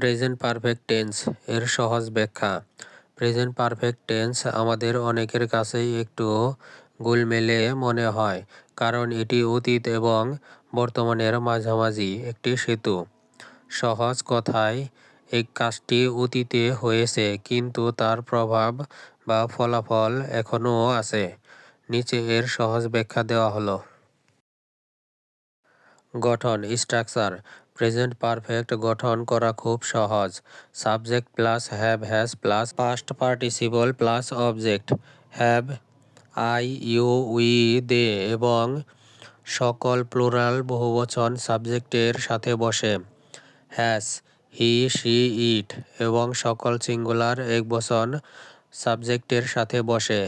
Present perfect tense এর সহজ ব্যাখ্যা। প্রেজেন্ট পারফেক্ট টেন্স আমাদের অনেকের কাছেই একটু গোলমেলে মনে হয়, কারণ এটি অতীত এবং বর্তমানের মাঝামাঝি একটি সেতু। সহজ কথায়, এই কাজটি অতীতে হয়েছে কিন্তু তার প্রভাব বা ফলাফল এখনও আছে। নিচে এর সহজ ব্যাখ্যা দেওয়া হলো। গঠন স্ট্রাকচার প্রেজেন্ট পারফেক্ট গঠন করা খুব সহজ। Subject plus have has plus past participle plus object have I you we they এবং সকল প্লুরাল বহুবচন সাবজেক্টের সাথে বসে। হ্যাজ হি সি ইট এবং সকল সিঙ্গুলার একবচন সাবজেক্টের সাথে বসে।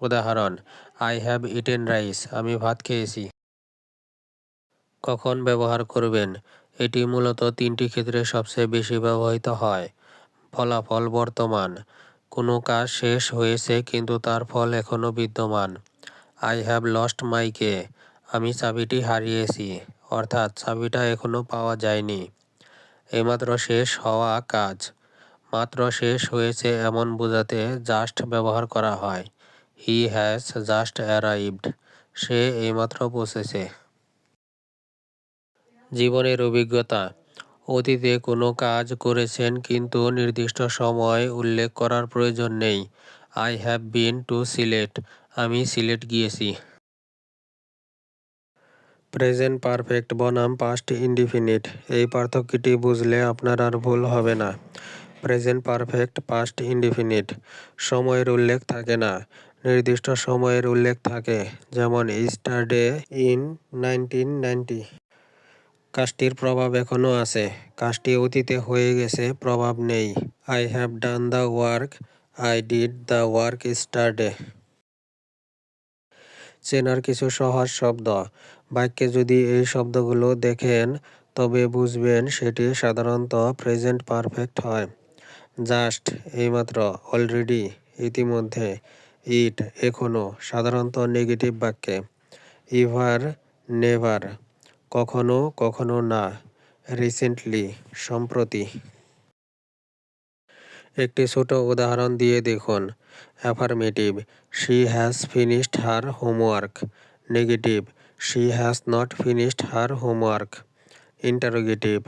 উদাহরণ আই হ্যাভ ইটেন রাইস আমি ভাত খেয়েছি। কখন ব্যবহার করবেন? এটি মূলত তিনটি ক্ষেত্রে সবচেয়ে বেশি ব্যবহৃত হয়। ফলাফল বর্তমান। কোনো কাজ শেষ হয়েছে কিন্তু তার ফল এখনও বিদ্যমান। আই হ্যাভ লস্ট মাইকে। আমি চাবিটি হারিয়েছি। অর্থাৎ চাবিটা এখনও পাওয়া যায়নি। এইমাত্র শেষ হওয়া কাজ। মাত্র শেষ হয়েছে এমন বোঝাতে জাস্ট ব্যবহার করা হয়। He has just arrived. সে এইমাত্র পৌঁছেছে। জীবনের অভিজ্ঞতা। অতীতে কোনো কাজ করেছেন কিন্তু নির্দিষ্ট সময় উল্লেখ করার প্রয়োজন নেই। I have been to Sylhet আমি সিলেট গিয়েছি। প্রেজেন্ট পারফেক্ট বনাম পাস্ট ইনডিফিনিট এই পার্থক্যটি বুঝলে আপনার আর ভুল হবে না। প্রেজেন্ট পারফেক্ট পাস্ট ইনডিফিনিট সময়ের উল্লেখ থাকে না। নির্দিষ্ট সময়ের উল্লেখ থাকে। যেমন ইস্টারডে ইন নাইনটিন নাইনটি কাজটির প্রভাব এখনও আছে। কাজটি অতীতে হয়ে গেছে, প্রভাব নেই। I have done the work I did the work yesterday চেনার কিছু সহজ শব্দ। বাক্যে যদি এই শব্দগুলো দেখেন, তবে বুঝবেন সেটি সাধারণত প্রেজেন্ট পারফেক্ট হয়। জাস্ট এইমাত্র অলরেডি ইতিমধ্যে ইট এখনও সাধারণত নেগেটিভ বাক্যে। ইভার নেভার কখনো কখনো না রিসেন্টলি সম্প্রতি। একটি ছোট উদাহরণ দিয়ে দেখুন। Affirmative she has finished her homework negative she has not finished her homework interrogative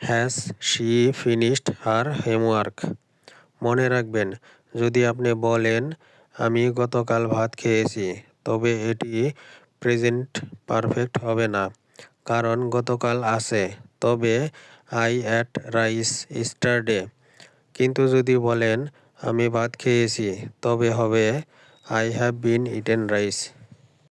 has she finished her homework মনে রাখবেন, যদি আপনি বলেন, আমি গতকাল ভাত খেয়েছি, তবে এটি প্রেজেন্ট পারফেক্ট হবে না। কারণ গতকাল আছে। তবে আই অ্যাট রাইস ইস্টারডে কিন্তু যদি বলেন, আমি ভাত খেয়েছি, তবে হবে, I have been eaten rice.